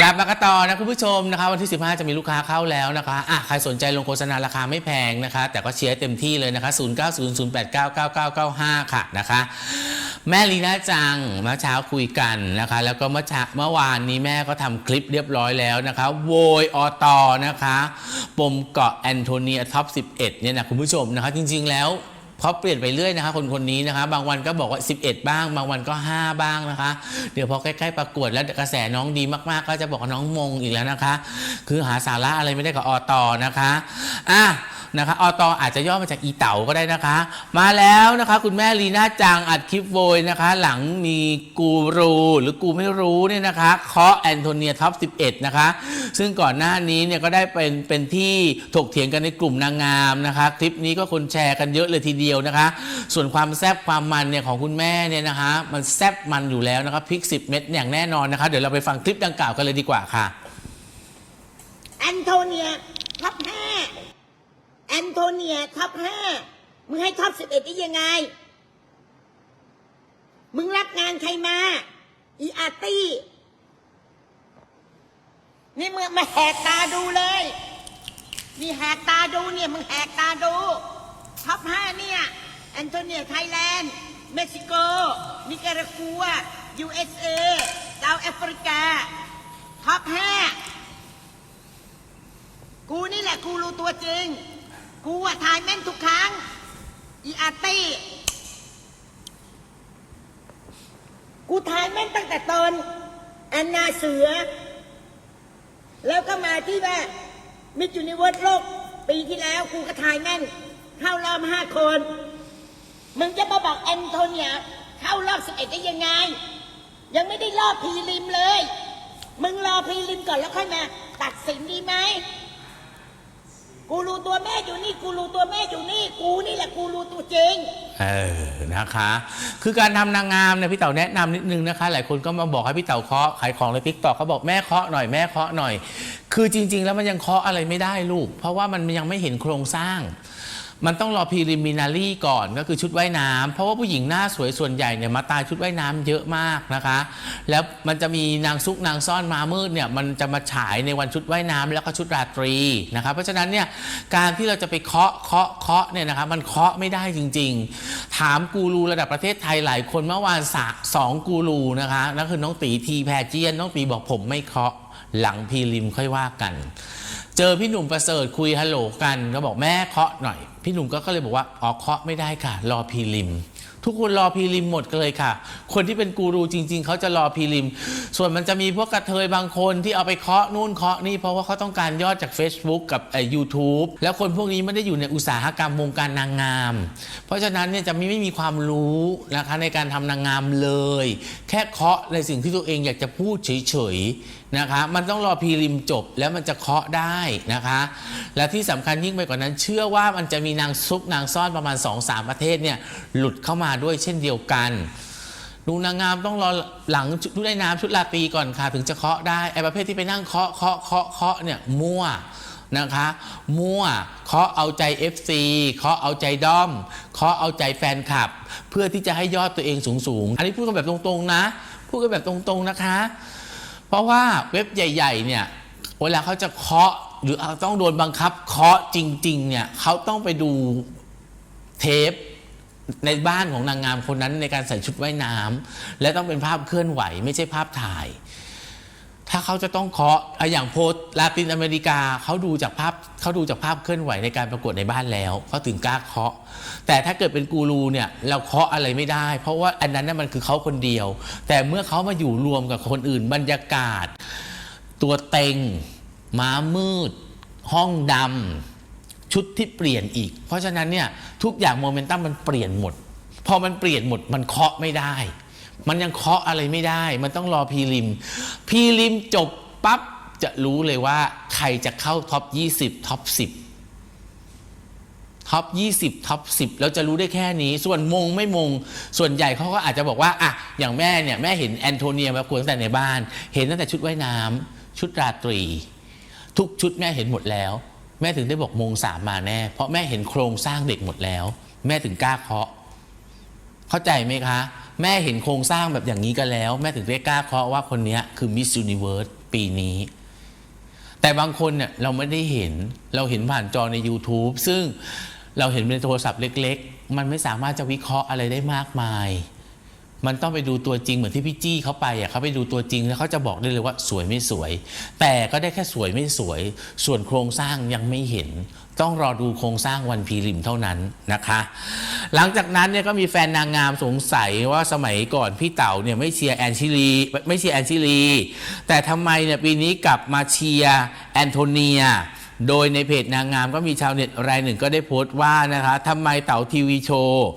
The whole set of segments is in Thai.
กลับมากันต่อนะคุณผู้ชมนะคะวันที่ 15 จะมีลูกค้าเข้าแล้วนะคะอะใครสนใจลงโฆษณาราคาไม่แพงนะคะ แต่ก็เชียร์เต็มที่เลยนะคะ 0900899995 ค่ะนะคะแม่ลีน่าจังเมื่อเช้าคุยกันนะคะ แล้วก็เมื่อเช้าเมื่อวานนี้แม่ก็ทำคลิปเรียบร้อยแล้วนะคะ โวยอตอนะคะ ปมเกาะแอนโทเนียท็อป 11 เนี่ยนะคุณผู้ชมนะคะ จริง ๆ แล้ว เขาเปลี่ยนไปเรื่อยนะคะ คนคนนี้นะคะ บางวันก็บอกว่า 11 บ้าง บางวันก็ 5 บ้างนะคะ เดี๋ยวพอใกล้ๆประกวดแล้วกระแสน้องดีมากๆ ก็จะบอกน้องมงอีกแล้วนะคะ คือหาสาระอะไรไม่ได้กับอตอนะคะอะ นะคะอตอาจจะย่อมาจากอีเต๋าก็ได้นะคะ มาแล้วนะคะ คุณแม่ลีน่าจังอัดคลิปโวยนะคะ หลังมีกูรูหรือกูไม่รู้เนี่ยนะคะเคาะแอนโทเนียท็อป 11 นะคะ ซึ่งก่อนหน้านี้เนี่ยก็ได้เป็นเป็นที่ถกเถียงกันในกลุ่มนางงามนะคะ คลิปนี้ก็คนแชร์กันเยอะเลยทีเดียวนะคะ ส่วนความแซบความมันเนี่ยของคุณแม่เนี่ยนะคะ มันแซบมันอยู่แล้วนะคะพริก 10 เม็ดอย่างแน่นอนนะคะ เดี๋ยวเราไปฟังคลิปดังกล่าวกันเลยดีกว่าค่ะแอนโทเนียท็อป อนโทเนียท็อปห้ามึงให้ท็อปสิบเอ็ดได้ยังไง มึงรับงานใครมา อีอาร์ตี้ นี่มึงมาแหกตาดูเลย นี่แหกตาดูเนี่ย มึงแหกตาดูท็อปห้าเนี่ยแอนโทเนียไทยแลนด์ เม็กซิโก นิการากัว USA เซาท์แอฟริกา ท็อปห้ากูนี่แหละกูรู้ตัวจริง กูอะถ่ายแม่นทุกครั้ง อีอาร์ตี้ กูถ่ายแม่นตั้งแต่ตอนอันนาเสือ แล้วก็มาที่ว่ามิจูนิเวิร์สโลก ปีที่แล้วกูก็ถ่ายแม่น เข้ารอบห้าคน มึงจะมาบอกแอนโทเนียเข้ารอบสิบเอ็ดได้ยังไง ยังไม่ได้รอบพรีลิมเลย มึงรอพรีลิมก่อนแล้วค่อยมา ตัดสินดีไหม กูรู้ตัวแม่อยู่นี่กูรู้ตัวแม่อยู่นี่กูนี่แหละกูรู้ตัวจริง เออนะคะ คือการทำนางงามเนี่ยพี่เต่าแนะนำนิดนึงนะคะ หลายคนก็มาบอกให้พี่เต่าเคาะขายของในทิกตอกเขาบอกแม่เคาะหน่อยแม่เคาะหน่อย คือจริง ๆ แล้วมันยังเคาะอะไรไม่ได้ลูก เพราะว่ามันยังไม่เห็นโครงสร้าง มันต้องรอพ r ริมินารีก่อนก็คือชุดว่ายน้ำเพราะว่าผู้หญิงหน้าสวยส่วนใหญ่เนี่ยมาตายชุดว่ายน้ำเยอะมากนะคะ แล้วมันจะมีนางซุกนางซ่อนมามืดเนี่ยมันจะมาฉายในวันชุดว่ายน้ำแล้วก็ชุดราตรีนะคะเพราะฉะนั้นเนี่ยการที่เราจะไปเคาะเคาะเคาะเนี่ยนะคะมันเคาะไม่ได้จริง ๆ ถามกูรูระดับประเทศไทยหลายคนเมื่อวานสสองกูรูนะคะนั่นคือน้องตีทีแพรเจียนน้องตีบอกผมไม่เคาะหลังพรีริมค่อยว่ากัน เจอพี่หนุ่มประเสริฐคุยฮัลโหลกันก็บอกแม่เคาะหน่อย พี่หนุ่มก็เลยบอกว่าอ๋อเคาะไม่ได้ค่ะ รอพีริม ทุกคนรอพีริมหมดเลยค่ะ คนที่เป็นกูรูจริง ๆเขาจะรอพีริม ส่วนมันจะมีพวกกระเทยบางคนที่เอาไปเคาะนู่นเคาะนี่เพราะว่าเขาต้องการยอดจาก Facebook กับไอ้ YouTube แล้วคนพวกนี้ไม่ได้อยู่ในอุตสาหกรรมวงการนางงาม เพราะฉะนั้นเนี่ยจะไม่ไม่มีความรู้นะคะในการทำนางงามเลย แค่เคาะในสิ่งที่ตัวเองอยากจะพูดเฉยๆ นะคะ มันต้องรอพรีริมจบแล้วมันจะเคาะได้นะคะ และที่สำคัญยิ่งไปกว่านั้น เชื่อว่ามันจะมีนางซุกนางซ่อนประมาณ 2-3 ประเทศเนี่ยหลุดเข้ามาด้วยเช่นเดียวกันดูนางงามต้องรอหลังชุดได้น้ำชุดราตีก่อนค่ะ ถึงจะเคาะได้ไอ้ประเภทที่ไปนั่งเคาะเคาะเคาะเคาะเนี่ยมั่วนะคะ มั่วเคาะเอาใจ FC เคาะเอาใจด้อมเคาะเอาใจแฟนคลับ เพื่อที่จะให้ยอดตัวเองสูงๆ อันนี้พูดกันแบบตรงๆนะ พูดกันแบบตรงๆนะคะ ราะว่าเว็บใหญ่ ๆ เนี่ยเวลาเขาจะเคาะหรือต้องโดนบังคับเคาะจริง ๆ เนี่ยเขาต้องไปดูเทปในบ้านของนางงามคนนั้นในการใส่ชุดว่ายน้ำและต้องเป็นภาพเคลื่อนไหว ไม่ใช่ภาพถ่าย ถ้าเขาจะต้องเคาะอย่างโพสลาตินอเมริกาเขาดูจากภาพเขาดูจากภาพเคลื่อนไหวในการประกวดในบ้านแล้วเขาถึงกล้าเคาะ แต่ถ้าเกิดเป็นกูรูเนี่ยเราเคาะอะไรไม่ได้ เพราะว่าอันนั้นน่มันคือเขาคนเดียว แต่เมื่อเขามาอยู่รวมกับคนอื่นบรรยากาศ ตัวเต็งม้ามืด ห้องดำชุดที่เปลี่ยนอีก เพราะฉะนั้นเนี่ยทุกอย่างโมเมนตัมมันเปลี่ยนหมดพอมันเปลี่ยนหมดมันเคาะไม่ได้ มันยังเคาะอะไรไม่ได้ มันต้องรอพีริม พีริมจบปั๊บจะรู้เลยว่า ใครจะเข้าท็อป 20ท็อป 10ท็อป 20ท็อป 10แล้วจะรู้ได้แค่นี้ ส่วนมงไม่มง ส่วนใหญ่เขาก็อาจจะบอกว่าอะอย่างแม่เนี่ย แม่เห็นแอนโทเนียมาประกวดตั้งแต่ในบ้าน เห็นตั้งแต่ชุดว่ายน้ำชุดราตรี ทุกชุดแม่เห็นหมดแล้ว แม่ถึงได้บอกมงสามมาแน่ เพราะแม่เห็นโครงสร้างเด็กหมดแล้ว แม่ถึงกล้าเคาะ เข้าใจไหมคะ แม่เห็นโครงสร้างแบบอย่างนี้กันแล้ว แม่ถึงได้กล้าเคาะว่าคนนี้คือมิส s u นิเวิร์สปีนี้ แต่บางคนเนี่ยเราไม่ได้เห็นเราเห็นผ่านจอใน YouTube ซึ่งเราเห็นในโทรศัพท์เล็ก ๆ มันไม่สามารถจะวิเคราะห์อะไรได้มากมาย มันต้องไปดูตัวจริงเหมือนที่พี่จี้เขาไปอะเขาไปดูตัวจริงแล้วเขาจะบอกได้เลยว่าสวยไม่สวย แต่ก็ได้แค่สวยไม่สวย ส่วนโครงสร้างยังไม่เห็น ต้องรอดูโครงสร้างวันพีริมเท่านั้นนะคะ หลังจากนั้นเนี่ยก็มีแฟนนางงามสงสัยว่าสมัยก่อนพี่เต๋าเนี่ยไม่เชียร์แอนชิลีไม่เชียร์แอนชิลี แต่ทำไมเนี่ยปีนี้กลับมาเชียร์แอนโทเนียโดยในเพจนางงามก็มีชาวเน็ตรายหนึ่งก็ได้โพสต์ว่านะคะทำไมเต๋าทีวีโชว์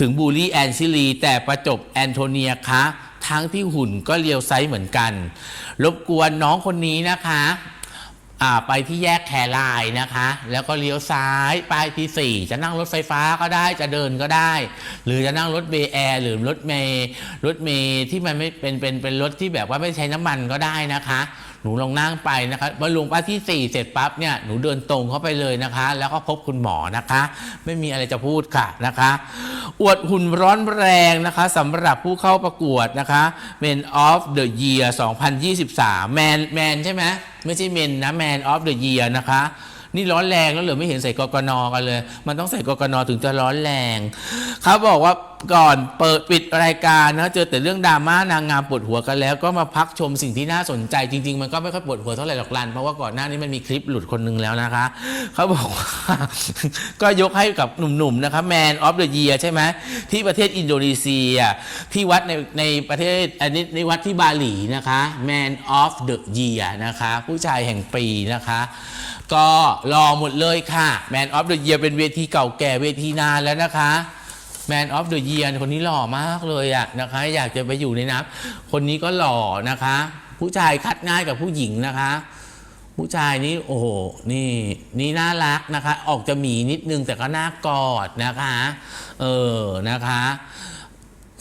ถึงบูลลี่แอนชิลี แต่ประจบแอนโทเนียคะ ทั้งที่หุ่นก็เลียวไซส์เหมือนกัน รบกวนน้องคนนี้นะคะไปที่แยกแครายนะคะ แล้วก็เลี้ยวซ้ายป้ายที่ 4 จะนั่งรถไฟฟ้าก็ได้จะเดินก็ได้ หรือจะนั่งรถเบแอร์หรือรถเมย์รถเมย์ที่มันไม่เป็นเป็นเป็นรถที่แบบว่าไม่ใช้น้ำมันก็ได้นะคะ หนูลองนั่งไปนะคะพอลงป้าที่ 4 เสร็จปั๊บเนี่ยหนูเดินตรงเข้าไปเลยนะคะ แล้วก็พบคุณหมอนะคะ ไม่มีอะไรจะพูดค่ะนะคะ อวดหุ่นร้อนแรงนะคะสำหรับผู้เข้าประกวดนะคะ Men of the Year 2023 Man Man ใช่ไหมไม่ใช่ Men นะ Man of the Year นะคะนี่ร้อนแรงแล้วเหรือไม่เห็นใส่กกนกันเลย มันต้องใส่กกนถึงจะร้อนแรงเขาบอกว่า ก่อนเปิดปิดรายการนะเจอแต่เรื่องดราม่านางงามปวดหัวกันแล้ว ก็มาพักชมสิ่งที่น่าสนใจจริง ๆ มันก็ไม่ค่อยปวดหัวเท่าไหร่หรอกลันเพราะว่าก่อนหน้านี้มันมีคลิปหลุดคนนึงแล้วนะคะเขาบอกว่าก็ยกให้กับหนุ่มๆนะคะ Man of the Year ใช่ไหมที่ประเทศอินโดนีเซีย ที่วัดในในประเทศอันนี้ในวัดที่บาหลีนะคะ Man of the Year นะคะ ผู้ชายแห่งปีนะคะ ก็รอหมดเลยค่ะ Man of the Year เป็นเวทีเก่าแก่เวทีนานแล้วนะคะ Man of the Year คนนี้หล่อมากเลยอะนะคะ อยากจะไปอยู่ในน้ำคนนี้ก็หล่อนะคะ ผู้ชายคัดง่ายกับผู้หญิงนะคะ ผู้ชายนี่โอ้โหนี่นี่น่ารักนะคะ ออกจะหมีนิดนึงแต่ก็น่ากอดนะคะเออนะคะ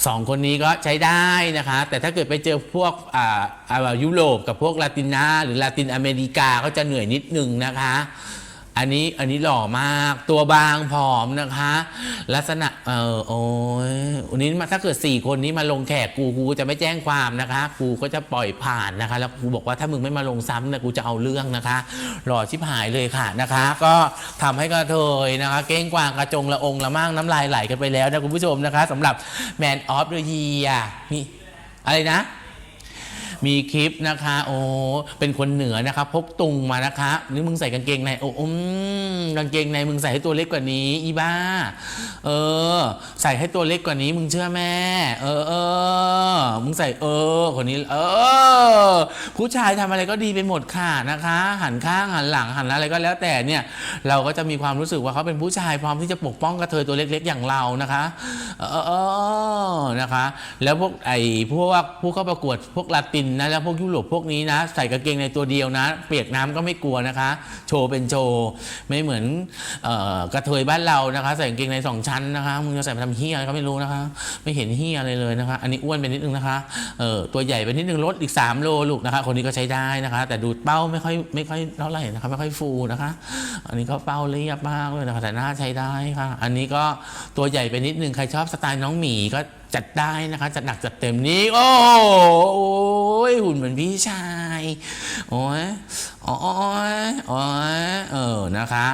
สองคนนี้ก็ใช้ได้นะคะ แต่ถ้าเกิดไปเจอพวกอ่าอ่ายุโรปกับพวกลาตินาหรือลาตินอเมริกาก็จะเหนื่อยนิดนึงนะคะ อันนี้อันนี้หล่อมาก ตัวบางผอมนะคะ ลักษณะเออโอ้ยวันนี้มาถ้าเกิด4คนนี้มาลงแขกกูกูจะไม่แจ้งความนะคะ กูก็จะปล่อยผ่านนะคะ แล้วกูบอกว่าถ้ามึงไม่มาลงซ้ำนะกูจะเอาเรื่องนะคะ หล่อชิบหายเลยค่ะนะคะ ก็ทำให้กระเทยนะคะ เก้งกวางกระจงละองละมั่งน้ำลายไหลกันไปแล้วนะคุณผู้ชมนะคะสำหรับ Man of the Year มีอะไรนะ มีคลิปนะคะ โอ้เป็นคนเหนือนะคะพกตุงมานะคะนี่มึงใส่กางเกงในโอ้อมกางเกงในมึงใส่ให้ตัวเล็กกว่านี้ อีบ้า เออ ใส่ให้ตัวเล็กกว่านี้มึงเชื่อแม่ เออเออมึงใส่เออคนนี้ เออ ผู้ชายทำอะไรก็ดีไปหมดค่ะนะคะ หันข้างหันหลังหันอะไรก็แล้วแต่เนี่ย เราก็จะมีความรู้สึกว่าเขาเป็นผู้ชายพร้อมที่จะปกป้องกระเทยตัวเล็ก ๆ อย่างเรานะคะ เออเออนะคะ แล้วพวกไอ้พวกผู้เข้าประกวดพวกลาตินนะแล้วพวกยุโรปพวกนี้นะ ใส่กางเกงในตัวเดียวนะ เปียกน้ำก็ไม่กลัวนะคะ โชว์เป็นโชว์ไม่เหมือนออกระเทยบ้านเรานะคะ ใส่กางเกงในสองชั้นนะคะมึงจะใส่มาทำเฮียอะไรก็ไม่รู้นะคะ ไม่เห็นเฮียอะไรเลยนะคะ อันนี้อ้วนไปนิดนึงนะคะเออตัวใหญ่ไปนิดนึงลดอีก 3 โลลูกนะคะ คนนี้ก็ใช้ได้นะคะ แต่ดูเป้าไม่ค่อยไม่ค่อยเท่าไหร่นะคะ ไม่ค่อยฟูนะคะ อันนี้ก็เป้าเรียบมากเลยนะคะแต่หน้าใช้ได้ค่ะ อันนี้ก็ตัวใหญ่ไปนิดนึงใครชอบสไตล์น้องหมีก็จัดได้นะคะ จัดหนักจัดเต็มนี้ โอ้โหหุ่นเหมือนพี่ชาย โอ้ยโอ้ยโอ้ยเออนะคะ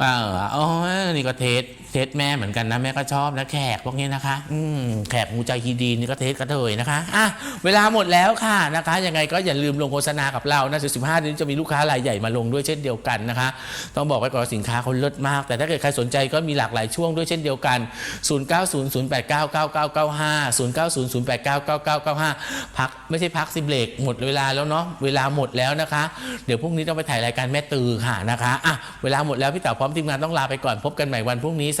เออโอ้ยนี่ก็เทส ทสแม่เหมือนกันนะ แม่ก็ชอบนะแขกพวกนี้นะคะ อืมแขกมูใจฮีดีนี่ก็เทสกระเทยนะคะอะเวลาหมดแล้วค่ะนะคะยังไงก็อย่าลืมลงโฆษณากับเรานะสิบห้านี้จะมีลูกค้ารายใหญ่มาลงด้วยเช่นเดียวกันนะคะ ต้องบอกไว้ก่อนสินค้าเขาเลิศมาก แต่ถ้าเกิดใครสนใจก็มีหลากหลายช่วงด้วยเช่นเดียวกัน 0900899995 0900899995 พักไม่ใช่พักสิเบรกหมดเวลาแล้วเนาะเวลาหมดแล้วนะคะ เดี๋ยวพรุ่งนี้ต้องไปถ่ายรายการแม่ตือค่ะนะคะอะเวลาหมดแล้วพี่เต๋าพร้อมทีมงานต้องลาไปก่อนพบกันใหม่วันพรุ่งนี้ส